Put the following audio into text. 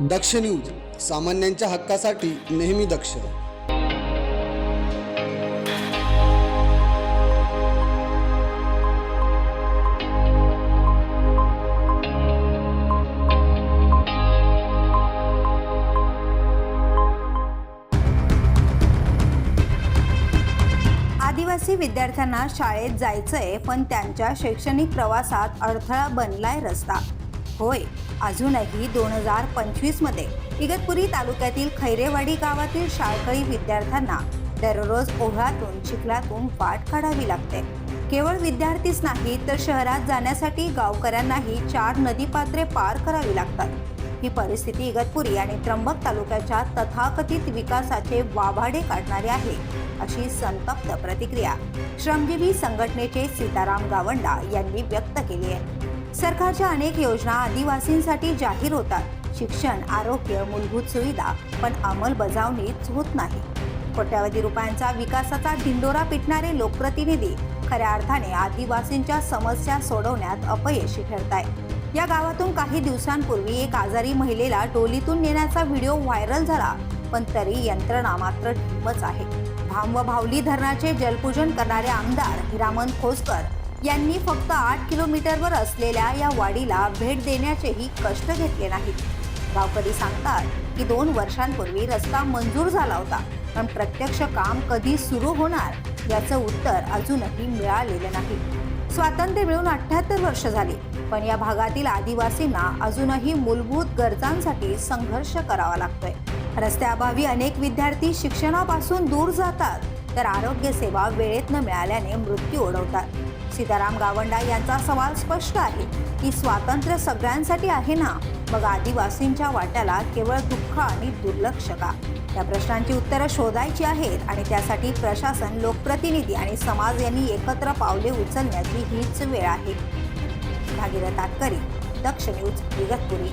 दक्ष news सामान्यांच्या हक्कासाठी नेहमी दक्ष. आदिवासी विद्यार्थ्यांना शाळेत जायचंय पण त्यांच्या शैक्षणिक प्रवासात अडथळा बनलाय रस्ता. होय. अजूनही दोन हजार पंचवीसमध्ये इगतपुरी तालुक्यातील खैरेवाडी गावातील शाळकरी विद्यार्थ्यांना दररोज ओढ्यातून चिखलातून वाट काढावी लागते. केवळ विद्यार्थीच नाही तर शहरात जाण्यासाठी गावकऱ्यांनाही चार नदीपात्रे पार करावी लागतात. ही परिस्थिती इगतपुरी आणि त्र्यंबक तालुक्याच्या तथाकथित विकासाचे वाभाडे काढणारे आहे अशी संतप्त प्रतिक्रिया श्रमजीवी संघटनेचे सीताराम गावंडा यांनी व्यक्त केली आहे. सरकारच्या अनेक योजना आदिवासींसाठी जाहीर होतात. शिक्षण आरोग्य मूलभूत सुविधा पण अंमलबजावणीच होत नाही. कोट्यावधी रुपयांचा विकासाचा ढिंडोरा पिटणारे लोकप्रतिनिधी खऱ्या अर्थाने आदिवासींच्या समस्या सोडवण्यात अपयशी ठरत आहे या गावातून काही दिवसांपूर्वी एक आजारी महिलेला डोलीतून नेण्याचा व्हिडिओ व्हायरल झाला पण तरी यंत्रणा मात्र ढिम्मच आहे. भाम व भावली धरणाचे जलपूजन करणारे आमदार हिरामन खोसकर यांनी फक्त आठ किलोमीटरवर असलेल्या या वाडीला भेट देण्याचेही कष्ट घेतले नाहीत. गावकरी सांगतात की दोन वर्षांपूर्वी रस्ता मंजूर झाला होता पण प्रत्यक्ष काम कधी सुरू होणार याचं उत्तर अजूनही मिळालेलं नाही. स्वातंत्र्य मिळून अठ्याहत्तर वर्ष झाली पण या भागातील आदिवासींना अजूनही मूलभूत गरजांसाठी संघर्ष करावा लागतोय. रस्त्याअभावी अनेक विद्यार्थी शिक्षणापासून दूर जातात तर आरोग्य सेवा वेळेत न मिळाल्याने मृत्यू ओढवतात. सीताराम गावंडा यांचा सवाल स्पष्ट आहे. की स्वातंत्र्य सगळ्यांसाठी आहे ना? मग आदिवासींच्या वाट्याला केवळ दुःख आणि दुर्लक्ष का? या प्रश्नांची उत्तरं शोधायची आहेत आणि त्यासाठी प्रशासन लोकप्रतिनिधी आणि समाज यांनी एकत्र पावले उचलण्याची हीच वेळ आहे. भागीरथ तातकरी दक्ष न्यूज इगतपुरी